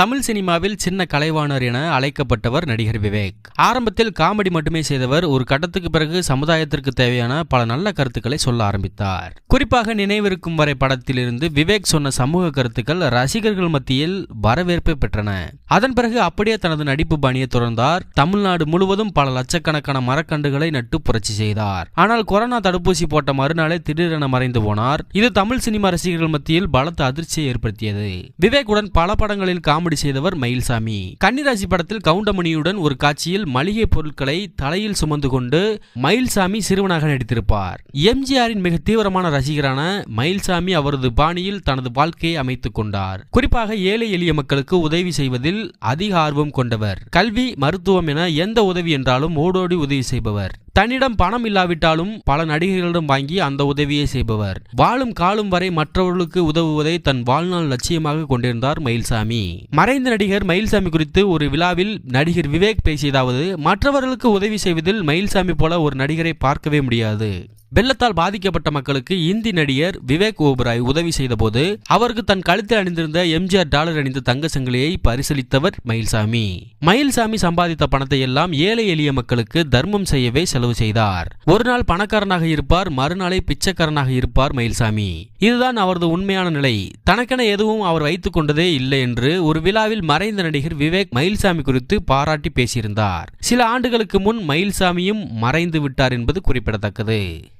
தமிழ் சினிமாவில் சின்ன கலைவாணர் என அழைக்கப்பட்டவர் நடிகர் விவேக். ஆரம்பத்தில் காமெடி மட்டுமே செய்தவர் ஒரு கட்டத்துக்கு பிறகு சமுதாயத்திற்கு தேவையான பல நல்ல கருத்துக்களை சொல்ல ஆரம்பித்தார். குறிப்பாக நினைவிருக்கும் வரை படத்திலிருந்து விவேக் சொன்ன சமூக கருத்துக்கள் ரசிகர்கள் மத்தியில் வரவேற்பு பெற்றன. அதன் பிறகு அப்படியே தனது நடிப்பு பாணியை தொடர்ந்தார். தமிழ்நாடு முழுவதும் பல லட்சக்கணக்கான மரக்கன்றுகளை நட்டு புரட்சி செய்தார். ஆனால் கொரோனா தடுப்பூசி போட்ட மறுநாளே திடீரென மறைந்து போனார். இது தமிழ் சினிமா ரசிகர்கள் மத்தியில் பலத்த அதிர்ச்சியை ஏற்படுத்தியது. விவேக்குடன் பல படங்களில் காமெடி செய்தவர் மயில்சாமி. கன்னிராசி படத்தில் கவுண்டமணியுடன் ஒரு காட்சியில் மளிகை பொருட்களை தலையில் சுமந்து கொண்டு மயில்சாமி சிறுவனாக நடித்திருப்பார். எம்ஜிஆரின் மிக தீவிரமான ரசிகரான மயில்சாமி அவரது பாணியில் தனது வாழ்க்கையை அமைத்துக் கொண்டார். குறிப்பாக ஏழை எளிய மக்களுக்கு உதவி செய்வதில் அதிக ஆர்வம் கொண்டவர். கல்வி மருத்துவம் என எந்த உதவி என்றாலும் ஓடோடி உதவி செய்பவர். தன்னிடம் பணம் இல்லாவிட்டாலும் பல நடிகர்களிடம் வாங்கி அந்த உதவியை செய்பவர். வாழும் காலம் வரை மற்றவர்களுக்கு உதவுவதை தன் வாழ்நாள் லட்சியமாக கொண்டிருந்தார் மயில்சாமி. மறைந்த நடிகர் மயில்சாமி குறித்து ஒரு விழாவில் நடிகர் விவேக் பேசியதாவது மற்றவர்களுக்கு உதவி செய்வதில் மயில்சாமி போல ஒரு நடிகரை பார்க்கவே முடியாது. வெள்ளத்தால் பாதிக்கப்பட்ட மக்களுக்கு இந்தி நடிகர் விவேக் ஓபராய் உதவி செய்தபோது அவருக்கு தன் கழுத்தில் அணிந்திருந்த எம்ஜிஆர் டாலர் அணிந்த தங்க சங்கிலியை பரிசளித்தவர் மயில்சாமி. மயில்சாமி சம்பாதித்த பணத்தை எல்லாம் ஏழை எளிய மக்களுக்கு தர்மம் செய்யவே செலவு செய்தார். ஒரு நாள் பணக்காரனாக இருப்பார் மறுநாளை பிச்சைக்காரனாக இருப்பார் மயில்சாமி. இதுதான் அவரது உண்மையான நிலை. தனக்கென எதுவும் அவர் வைத்துக் கொண்டதே இல்லை என்று ஒரு விழாவில் மறைந்த நடிகர் விவேக் மயில்சாமி குறித்து பாராட்டி பேசியிருந்தார். சில ஆண்டுகளுக்கு முன் மயில்சாமியும் மறைந்து விட்டார் என்பது குறிப்பிடத்தக்கது.